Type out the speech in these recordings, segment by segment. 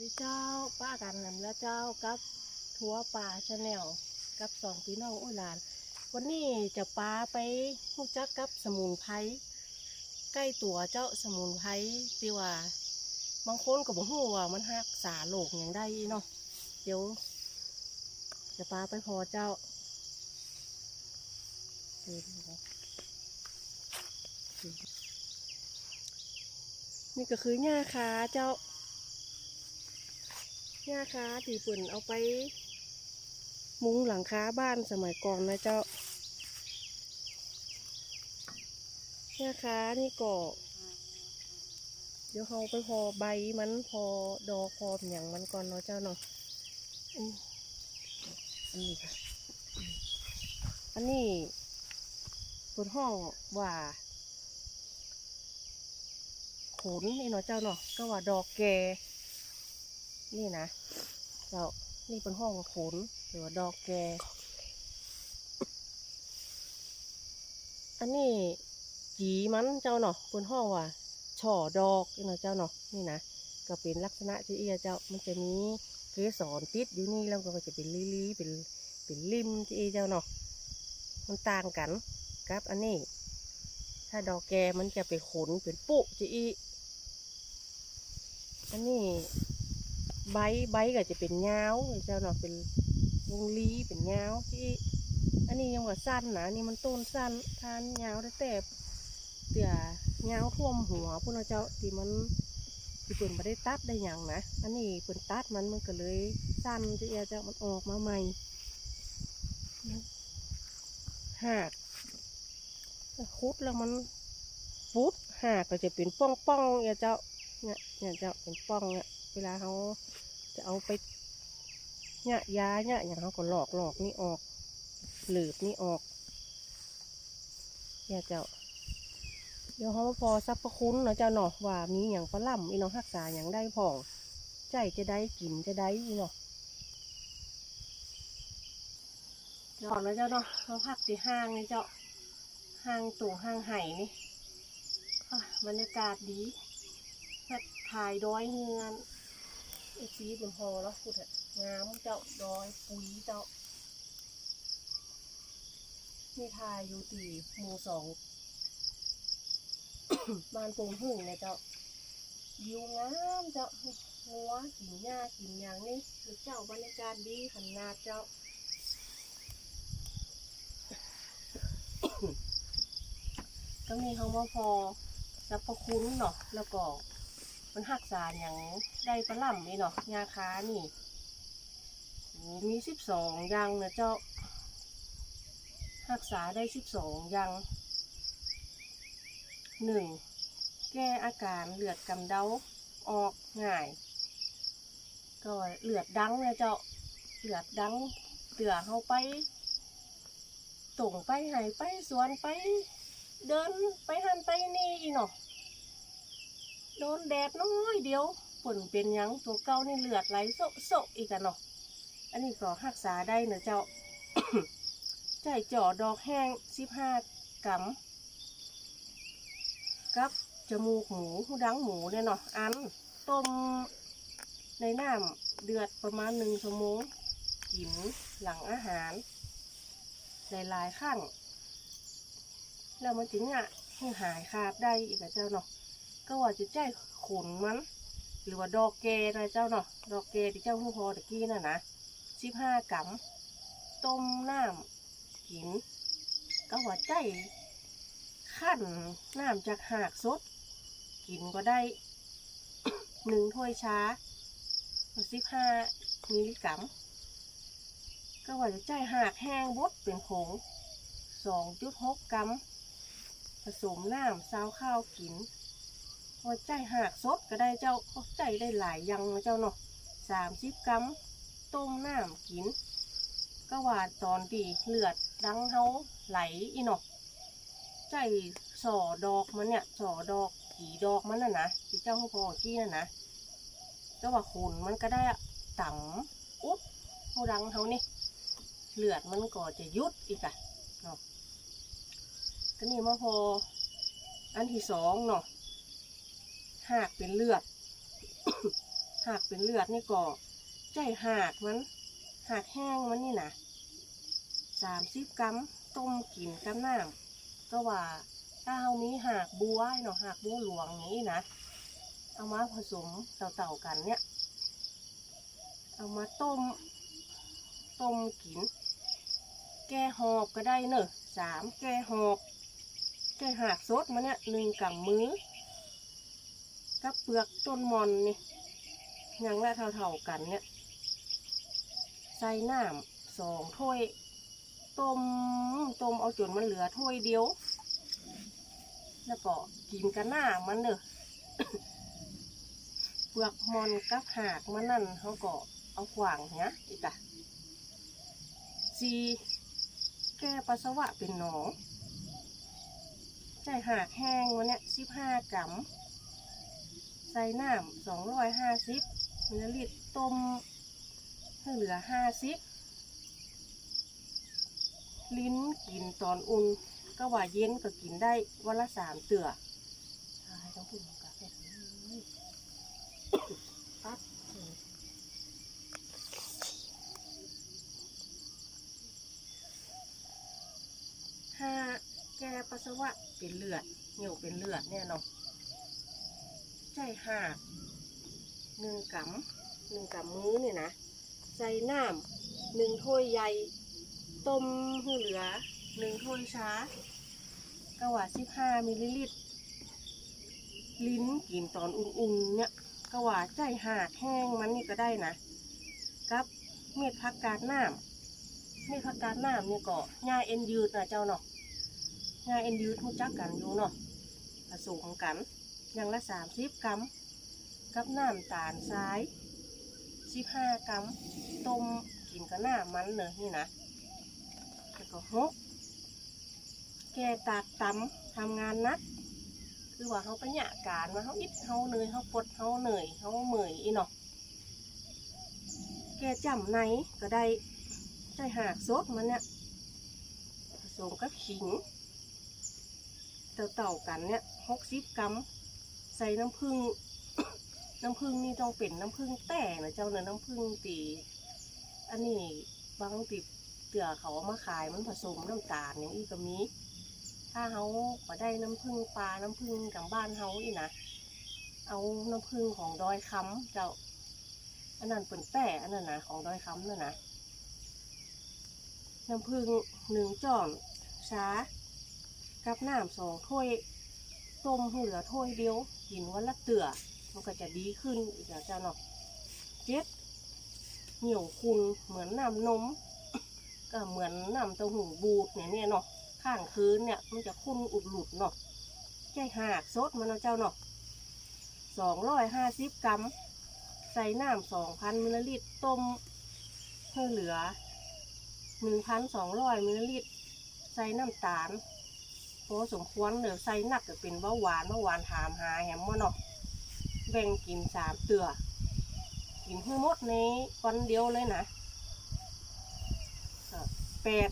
ดีเจ้าป้ากันนำแล้วเจ้ากับทัวป่าชาแนลกับสองพี่น้องโอ้ยหลาน วันนี้จะป้าไปรู้จักกับสมุนไพรใกล้ตัวเจ้าสมุนไพรที่ว่าบางคนก็บอกฮู้ว่ามันรักษาโรคอย่างได้เนาะเดี๋ยว จะป้าไปพอเจ้านมานี่ก็คือหญ้าคาเจ้า หญ้าคาที่ปิ่นเอาไป มุงหลังคาบ้านสมัยก่อนนะเจ้าหญ้าคานี่ก็เดี๋ยวเขาไปพอใบมันพอดอกพออย่างมันก่อนเนาะเจ้าเนาะอืมอันนี้ค่ะ อันนี้บนห้องว่าขนนี่เนาะเจ้าเนาะก็ว่าดอกแก นี่นะเจ้านี่เป็นห้องขนหรือว่าดอกแก อันนี้จีมันเจ้าเนาะบนห้องว่าช่อดอกเนาะเจ้าเนาะนี่นะก็เป็นลักษณะที่เอียเจ้ามันจะมีเกสรติดอยู่นี่แล้วก็จะเป็นลิลีเป็นเป็นริมที่เอียเจ้าเนาะมันต่างกันกับอันนี้ ถ้าดอกแกมันจะเป็นขนเป็นปุจีอีอันนี้ ใบใบก็จะเป็นยาเจ้าเนาะเป็นวงลีเป็นยาวที่ อันนี้ยังว่าสั้นนะนี่มันต้นสั้นทานยาวแต่แต่เตี่ยยาวท่วมหัวพวกเราเจ้าที่มันที่เปิ่นไม่ได้ตัดได้หยังนะอันนี้เปิ่นตัดมันมันก็เลยสั้นที่เจ้ามันออกมาใหม่หักคุดแล้วมันฟุดหักก็จะเป็นป้องป้องเจ้าเนี่ยเนี่ยจะเป็นป้องเนี่ยเวลาเขา จะเอาไปเนี่ยยาเนี่ยอย่างเขาก็หลอกหลอกนี่ออก หลืบนี่ออกเนี่ยเจ้า เดี๋ยวเขาพอซับประคุณเนาะเจ้าเนาะว่ามีอย่างปลาล่ำอีน้องรักษาอย่างได้ผ่อง ใจจะได้กินจะได้อีเนาะเดี๋ยวก่อนะเจ้าเนาะเราพักที่ห้างนี่เจ้าห้างตู่ห้างไห่นี่บรรยากาศดีถ่ายดอยเฮือน อซีเป็นพอแล้วพูดเถอะงามเจ้าดอยปุ๋ยเจ้านี่ถ่ายอยู่ตีหมู่สองบ้านโปงหึ่งนะเจ้าวิวงามเจ้าหัวกินหญ้ากินยางนี่คือเจ้าบรรยากาศดีขนาดเจ้าก็มีคำว่าพอสรรพคุณเนาะแล้วก็ มันหักษาอย่างได้ปลาล่ำนี่เนาะยาคานี่โอ้มีสิบสองยังนะเจ้าหักษาได้สิบสองยังหนึ่งแก้อาการเลือดกำเดาออกง่าย ก็เลือดดังนะเจ้าเลือดดังเตือเข้าไปตรงไปไหไปสวนไป เดินไปหันไปนี่อีเนาะ โดนแดดน้อยเดียวผลเป็นยังตัวเก่านี่เลือดไหลโซะโซะอีกอะเนาะอันนี้ก็รักษาได้เนอะเจ้าใจจ่อดอกแห้งสิบห้ากรัมกับจมูกหมูหูดังหมูเนี่ยเนาะอันต้มในน้ำเดือดประมาณหนึ่งชั่วโมงกินหลังอาหารหลายๆครั้งแล้วมันจึงอะให้หายขาดได้อีกอะเจ้าเนาะ ก็ว่าจะใจขนมัน หรือว่าดอกแกนะเจ้าเนาะดอกแกที่เจ้าหูพอตะกี้น่ะนะสิบห้ากรัมต้มน้ำกิน ก็ว่าใจขั้นน้ำจากหากสด กินก็ได้หนึ่งถ้วยชาสิบห้ามิลลิกรัมก็ว่าจะใจหากแห้งบดเป็นผงสองจุดหกกรัมผสมน้ำซาวข้าวกิน พอใจหากสดก็ได้เจ้าก็ใจได้หลายยังเจ้าเนาะสามสิบกรัมต้มน้ำกิน ก็ว่าตอนดีเลือดดังเฮาไหลอีเนาะใจส่อดอกมันเนี่ยส่อดอกกี่ดอกมันน่ะนะที่เจ้าพอกี้น่ะนะก็ว่าขุนมันก็ได้ต่ำอุ๊บเฮาดังเฮานี่เลือดมันก็จะยุดอีกอะเนาะก็นี่มาพออันที่สองเนาะ หากเป็นเลือด หากเป็นเลือดนี่ก็ใจหากมัน หากแห้งมันนี่นะสามสิบกรัมต้มกินกับน้ำก็ว่าถ้าเฮามีหากบัวเนาะหากบัวหลวงนี้นะ เอามาผสมเต่าๆกันเนี่ย เอามาต้ม ต้มกิน แก้หอบก็ได้เนอะสามแก้หอบแก้หากสดมาเนี่ยหนึ่งกำมือ กับเปลือกต้นมอนนี่ย่างละเท่าๆกันเนี่ย ใส่น้ำสองถ้วย ต้มต้มเอาจนมันเหลือถ้วยเดียว แล้วก็กินกันหน้ามันเนอะเปลือกมอนกับหากมันนั่นเขาก็เอาขวางเนี้ยอีกอะสีแก้ปัสสาวะเป็นหนองใจหากแห้งวันเนี้ยสิบห้ากรัม ใส่น้ำสองร้อยห้าสิบมิลลิลิตรต้มให้เหลือห้าสิบลิ้นกินตอนอุ่น ก็ว่าเย็นก็กินได้วันละสามเตือต้องพูดกาแฟปั๊บห้าแกปัสสาวะเป็นเลือดเหนียวเป็นเลือดเนี่ยเนาะ ส่หากหนึ่งกำหนึ่งกำมือเนี่ยนะ ใส่น้ำหนึ่งถ้วยใหญ่ ต้มให้เหลือหนึ่งถ้วยช้ากะว่าสิบห้ามิลลิลิตร ลิ้นกินตอนอุ่นๆเนี่ยกะว่าใจหากแห้งมันนี่ก็ได้นะ กับเม็ดผักกาดน้ำเม็ดผักกาดน้ำเนี่ยก็ง่ายเอ็นยืดนะเจ้าเนาะง่ายเอ็นยืดรู้จักกันอยู่เนาะผสมกัน อย่างละสามสิบกรัมกับน้ำตาลทรายสิบห้ากรัมต้มกินกับหน้ามันเลยนี่นะแล้วก็ฮกแกตากตำทำงานนัก คือว่าเขาไปหยะการว่าเขาอิดเขาเหนื่อยเขาปวดเขาเหนื่อยเขาเหมื่อยอีเนาะแกจำในก็ได้ได้หากซดมันเนี่ยผสมกับขิงเต่าๆกันเนี่ยหกสิบกรัม ใส่น้ำผึ้ง น้ำผึ้งนี่ต้องเป็นน้ำผึ้งแต่นะเจ้าเนื้อน้ำผึ้งตีอันนี้บางติเตือเขาเอามาขายมันผสมน้ำตาลอย่างอีกก็มี ถ้าเขาก็ได้น้ำผึ้งปลา น้ำผึ้งกับบ้านเขาอีนะ เอาน้ำผึ้งของดอยคำเจ้า อันนั้นเป็นแต่อันนั้นนะของดอยคำนั่นนะน้ำผึ้งหนึ่งจอนช้ากับน้ำสองถ้วย ต้มให้เหลือถ้วยเดียวกินวันละเตือมันก็จะดีขึ้นอีกแล้วจ้าเนาะเจ็ดเหนียวคุณเหมือนน้ำนม ก็เหมือนน้ำเต้าหู้บูดเนี่ยเนี่ยเนาะข้างคืนเนี่ยมันจะคุ้นอุดหลุดเนาะใจหากซดมันเนาะเจ้าเนาะสองร้อยห้าสิบกรัมใส่น้ำสองพันมิลลิลิตรต้มให้เหลือหนึ่งพันสองร้อยมิลลิลิตรใส่น้ำตาล พอสมควรเดี๋ยวใส่หนักก็เป็นเบาหวานเบาหวานถามหาแฮมว่าเนาะแบ่งกินสามเตือกินทั้งหมดในวันเดียวเลยนะแปด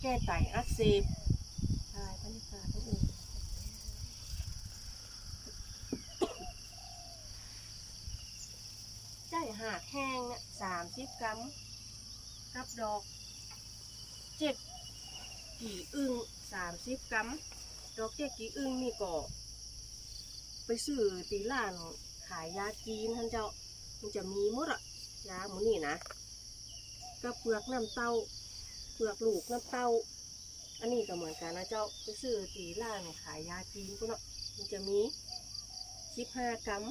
แก้ไตอักเสบใช่บรรยากาศต้องอื่นใจหากแห้งเนี่ยสามสิบกรัมกับดอกเจ็ดกี่อึ้ง สามสิบกรัมดอกเจ๊กกี่อึ้งนี่ก็ไปซื้อตีร้านขายยาจีนท่านเจ้า มันจะมีมดอะยาหมูนี่นะก็เปลือกน้ำเต้า เปลือกลูกน้ำเต้า อันนี้ก็เหมือนกันนะเจ้าไปซื้อตีร้านขายยาจีนพวกเนาะมันจะมีสิบห้ากรัม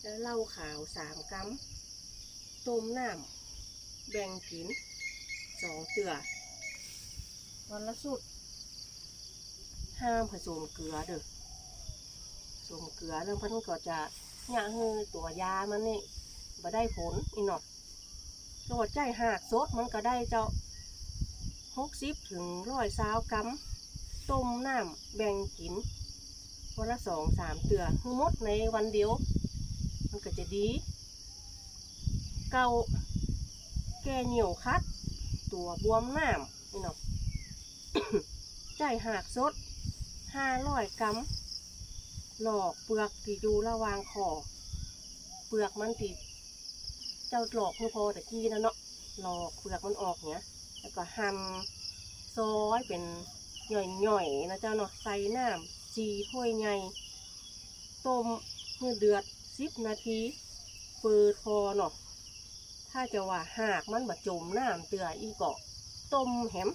แล้วเหล้าขาวสามกรัมต้มน้ำแบ่งกินสองเตือ วันละสุด ห้ามผสมเกลือเด้อผสมเกลือเรื่องพันก็จะเนี่ยเฮ้ตัวยามันนี่บ่ได้ผลอีหนอกก็ว่าใจหากสดมันก็ได้เจ้าหกสิบถึงร้อยสาวกรัมต้มน้ำแบ่งกินวันละสองสามเตือทั้งหมดในวันเดียว มันก็จะดี เกาแก้เหนียวคัด ตัวบวมน้ำนี่เนาะ ใจหากสดห้าร้อยกรัมหลอกเปลือกที่อยู่ระหว่างคอเปลือกมันติดเจ้าหลอกคือพอแต่กี้นะเนาะหลอกเปลือกมันออกเนี้ยแล้วก็หั่นซอยเป็นหย่อยๆนะเจ้าเนาะใส่น้ำจีถ้วยใหญ่ต้มเมื่อเดือดสิบนาทีเปิดพอเนาะถ้าจะว่าหากมันบาจมน้ำเตืออีกเกาะต้มแหม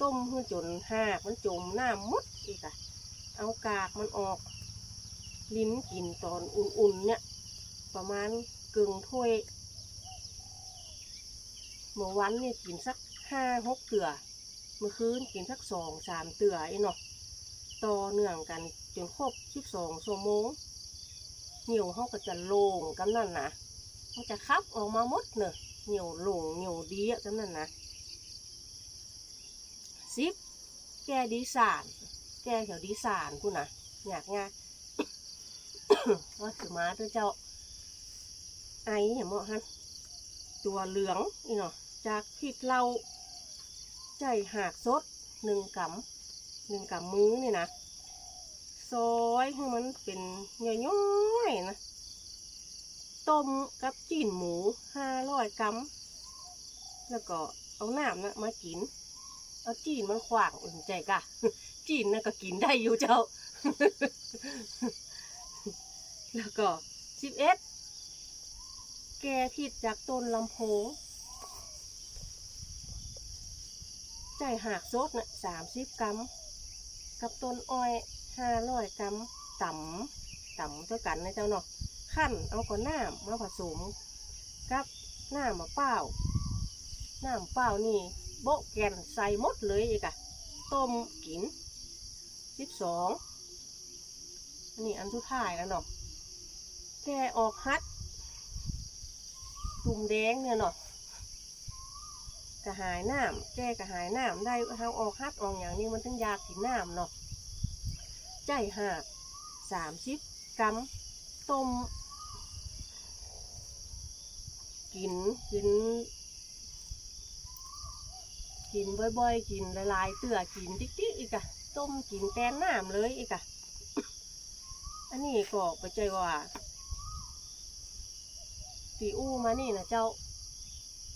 ต้มเพื่อจนหากมันจมหน้ำหมดอีกอะเอากากมันออก ลิ้นกินตอนอุ่นๆ เนี่ย ประมาณกึ่งถ้วยเมื่อวันนี่กินสักห้าหกเตือ เมื่อคืนกินสักสองสามเตือไอ้เนาะต่อเนื่องกันจนครบสิบสองชั่วโมงเหนียวเขาก็จะโล่งกันนั่นนะมันจะคับออกมาหมดเนอะเหนียวโล่งเหนียวดีอะกันนั่นนะ สิบแกดีสานแกแถวดีสานกูนะอยากง่ายว่าถือมาตัวเจ้า ไอ้เห็นบ่ฮันตัวเหลืองอีเนาะจากผิดเราใจหากสดหนึ่งกำหนึ่งกำมือนี่นะซอยให้มันเป็นย่อยๆนะ ต้มกับจีนหมูห้าร้อยกรัมแล้วก็เอาน้ำนะมากิน เอาจีนมันขวางอุ่นใจกะ จีนน่ะก็กินได้อยู่เจ้า แล้วก็สิบเอ็ดแกผิดจากต้นลำโพง ใจหากสดนะสามสิบกรัม กับต้นอ้อยห้าร้อยกรัมต่ำต่ำเท่ากันนะเจ้าเนาะขั้นเอาก่อนน้ำมาผสม กับน้ำมะเปล่าน้ำเปล่านี่ โบะแกนใส่หมดเลยอีกอะต้มกินสิบสองอันนี้อันสุดท้ายแล้วเนาะแกออกฮัดตุ่มแดงเนี่ยเนาะกระหายน้ำแกกระหายน้ำได้ทางออกฮัดออกอย่างนี้มันถึงยากินน้ำเนาะใจหาสามสิบกรัมต้มกินกิน กินบ่อยๆ กินละลายๆ เตือกินติ๊กๆอีกอะต้มกินแตนน้ำเลยอีกอะอันนี้ก็ไปเจว่าตีอู้มานี่นะเจ้า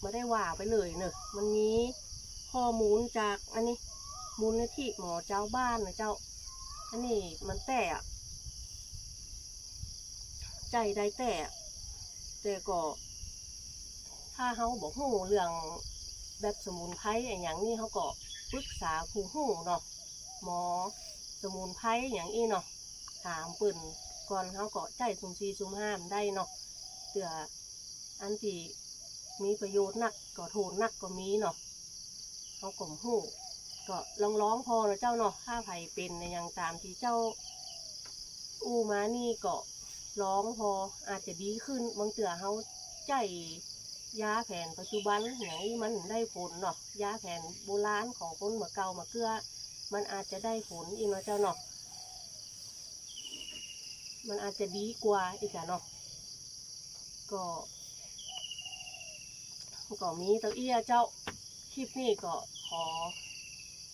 มาได้ว่าไปเลยเนอะมันมีข้อมูลจากอันนี้มูลนิธิหมอเจ้าบ้านนะเจ้า อันนี้มันแต่อะใจได้แต่แต่ก็ถ้าเขาบอกหูเรื่อง แบบสมุนไพรอย่างนี้เขาก็ปรึกษาผู้หูเนาะหมอสมุนไพรอย่างนี้เนาะถามปิ่นก่อนเขาก็ใจซุมซีซุมห้ามได้เนาะเตืออันที่มีประโยชน์นักก็โทษนักก็มีเนาะเขากลมหูก็ลองร้องพอนะเจ้าเนาะถ้าไผเป็นในอย่างตามที่เจ้า อู้มานี่ก็ร้องพออาจจะดีขึ้นบางเตือเขาใจ ยาแผนปัจจุบันอย่างนี้มันได้ผลเนาะยาแผนโบราณของคนเมื่อเก่ามาเกลือมันอาจจะได้ผลอีกเนาะเจ้าเนาะมันอาจจะดีกว่าอีกอะเนาะก็ก็มีเตัวเอี้ยเจ้าคลิปนี้ก็ขอ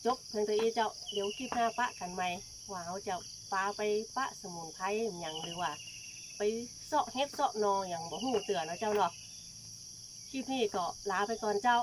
จบเพียงเตัวเอี้ยเจ้าเดี๋ยวคลิปหน้าปะกันไหม่ว่าเขาจะปาไปปะสมุนไพรอย่างหรือว่า ไปเสาะเฮ็ดเสาะนออย่างบ่หูเตือนนะเจ้าเนาะ คลิปนี้ก็ลาไปก่อนเจ้า